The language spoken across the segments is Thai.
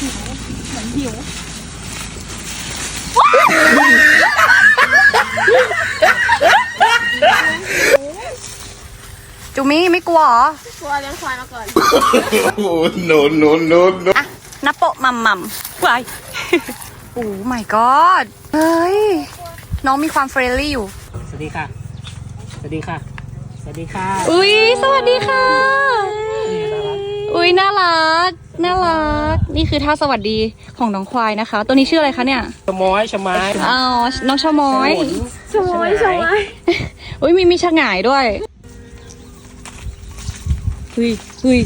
หิวเหมือนหิวจูมี่ไม่กลัวเหรอกลัวเลี้ยงควายมาก่อน Oh, no, no, no, no. อะนับโปะมัมมัมวายโอ้ my god เฮ้ย น้องมีความเฟรนลี่อยู่ สวัสดีค่ะ สวัสดีค่ะ สวัสดีค่ะ อุ้ยสวัสดีค่ะนี่น่ารักอุ้ยน่ารัก น่ารัก นี่คือท่าสวัสดีของน้องควายนะคะ ตัวนี้ชื่ออะไรคะเนี่ยชะม้อยชะไม้อ๋อน้องชะม้อยชะม้อยชะไม้อุ้ยมีมีชะหงายด้วยเฮ้ยเฮ้ย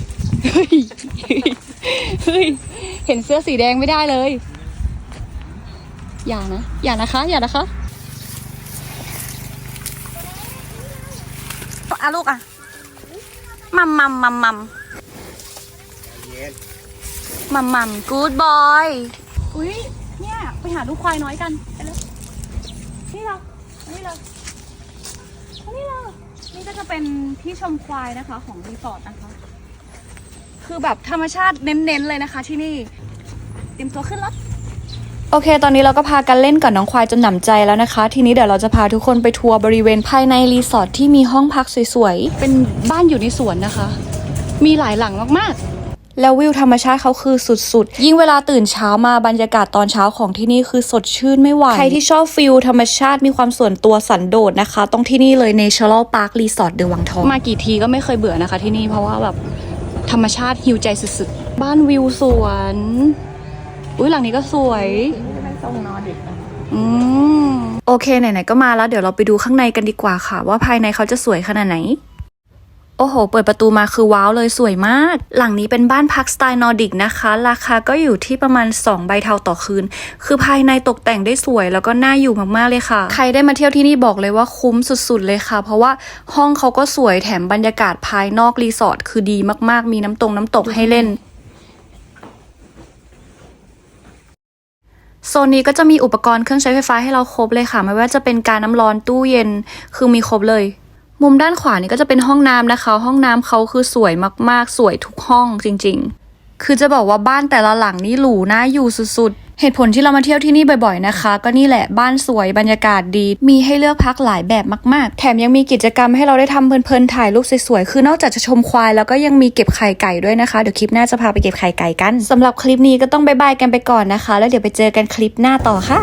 เฮ้ยเฮ้ยเห็นเสื้อสีแดงไม่ได้เลย อย่านะ อย่านะคะ อย่านะคะอะลูกอะมัมมัมมัมมัม มัมมัมกูดบอย อุ้ยเนี่ย ไปหาลูกควายน้อยกันไปเลยนี่เรานี่เรานี่เลยนี่ก็จะเป็นที่ชมควายนะคะ ของรีสอร์ทนะคะ คือแบบธรรมชาติเน้นๆเลยนะคะ ที่นี่เตรียมตัวขึ้นรถโอเค ตอนนี้เราก็พากันเล่นกับน้องควายจนหนำใจแล้วนะคะ ทีนี้เดี๋ยวเราจะพาทุกคนไปทัวร์บริเวณภายในรีสอร์ทที่มีห้องพักสวยๆ เป็นบ้านอยู่ในสวนนะคะ มีหลายหลังมากๆ แล้ววิวธรรมชาติเขาคือสุดๆ ยิ่งเวลาตื่นเช้ามาบรรยากาศตอนเช้าของที่นี่คือสดชื่นไม่ไหว ใครที่ชอบฟิลธรรมชาติมีความส่วนตัวสันโดษนะคะ ต้องที่นี่เลย Natural Park Resort เดวังทอง มากี่ทีก็ไม่เคยเบื่อนะคะที่นี่เพราะว่าแบบธรรมชาติฮิวใจสุดๆ บ้านวิวสวน อุ้ยหลังนี้ก็สวยอืมโอเคไหนๆก็มาแล้วเดี๋ยวเราไปดูข้างในกันดีกว่าค่ะ ว่าภายในเขาจะสวยขนาดไหนโอ้โห เปิดประตูมาคือว้าวเลยสวยมาก หลังนี้เป็นบ้านพักสไตล์นอร์ดิกนะคะ ราคาก็อยู่ที่ประมาณ 2 ใบเทาต่อคืน คือภายในตกแต่งได้สวยแล้วก็น่าอยู่มากๆเลยค่ะ ใครได้มาเที่ยวที่นี่บอกเลยว่าคุ้มสุดๆเลยค่ะ เพราะว่าห้องเขาก็สวยแถมบรรยากาศภายนอกรีสอร์ทคือดีมากๆ มีน้ำตรงน้ำตกให้เล่นโซนนี้ก็จะมีอุปกรณ์เครื่องใช้ไฟฟ้าให้เราครบเลยค่ะ ไม่ว่าจะเป็นการน้ำร้อนตู้เย็นคือมีครบเลย มุมด้านขวานี่ก็จะเป็นห้องน้ำนะคะ ห้องน้ำเขาคือสวยมากๆ สวยทุกห้องจริง ๆ คือจะบอกว่าบ้านแต่ละหลังนี่หรูน่าอยู่สุดๆ เหตุผลที่เรามาเที่ยวที่นี่บ่อยๆนะคะ ก็นี่แหละบ้านสวยบรรยากาศดี มีให้เลือกพักหลายแบบมาก ๆ แถมยังมีกิจกรรมให้เราได้ทำเพลินๆถ่ายรูปสวยๆ คือนอกจากจะชมควายแล้วก็ยังมีเก็บไข่ไก่ด้วยนะคะ เดี๋ยวคลิปหน้าจะพาไปเก็บไข่ไก่กันสำหรับคลิปนี้ก็ต้องบายบายกันไปก่อนนะคะ แล้วเดี๋ยวไปเจอกันคลิปหน้าต่อค่ะ